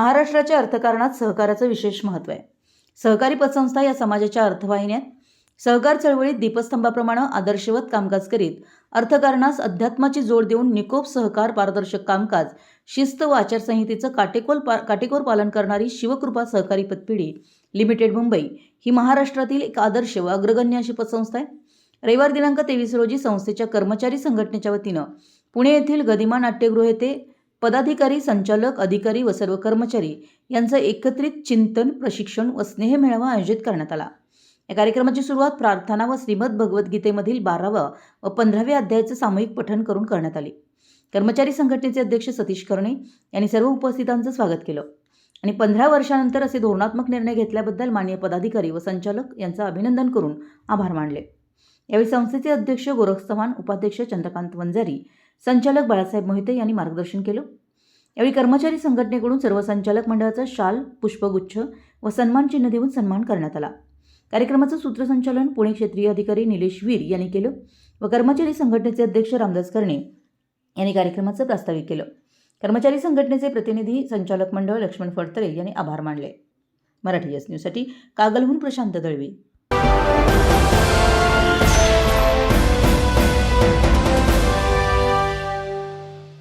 महाराष्ट्राच्या अर्थकारणात सहकाराचं विशेष महत्त्व आहे. सहकारी पतसंस्था या समाजाच्या अर्थवाहिन्यात सहकार चळवळीत दीपस्तंभाप्रमाणे आदर्शवत कामकाज करीत अर्थकारणास अध्यात्माची जोड देऊन निकोप सहकार पारदर्शक कामकाज शिस्त व आचारसंहितेचं काटेकोर पा काटेकोर पालन करणारी शिवकृपा सहकारी पतपिढी लिमिटेड मुंबई ही महाराष्ट्रातील एक आदर्श व अग्रगण्य अशी पतसंस्था आहे. रविवार दिनांक तेवीस रोजी संस्थेच्या कर्मचारी संघटनेच्या वतीनं पुणे येथील गदिमा नाट्यगृह येथे पदाधिकारी संचालक अधिकारी व सर्व कर्मचारी यांचं एकत्रित चिंतन प्रशिक्षण व स्नेह मेळावा आयोजित करण्यात आला. या कार्यक्रमाची सुरुवात प्रार्थना व श्रीमद भगवद्गीतेमधील बारावा व पंधराव्या अध्यायाचं सामूहिक पठण करून करण्यात आले. कर्मचारी संघटनेचे अध्यक्ष सतीश कर्णे यांनी सर्व उपस्थितांचं स्वागत केलं आणि पंधरा वर्षानंतर असे धोरणात्मक निर्णय घेतल्याबद्दल माननीय पदाधिकारी व संचालक यांचं अभिनंदन करून आभार मानले. यावेळी संस्थेचे अध्यक्ष गोरख चव्हाण उपाध्यक्ष चंद्रकांत वंजारी संचालक बाळासाहेब मोहिते यांनी मार्गदर्शन केलं. यावेळी कर्मचारी संघटनेकडून सर्व संचालक मंडळाचा शाल पुष्पगुच्छ व सन्मान चिन्ह देऊन सन्मान करण्यात आला. कार्यक्रमाचं सूत्रसंचालन पुणे क्षेत्रीय अधिकारी निलेश वीर यांनी केलं व कर्मचारी संघटनेचे अध्यक्ष रामदास कर्णे यांनी कार्यक्रमाचं प्रास्ताविक केलं. कर्मचारी संघटनेचे प्रतिनिधी संचालक मंडळ लक्ष्मण फडतरे यांनी आभार मानले. मराठी एस न्यूजसाठी कागलहून प्रशांत दळवी.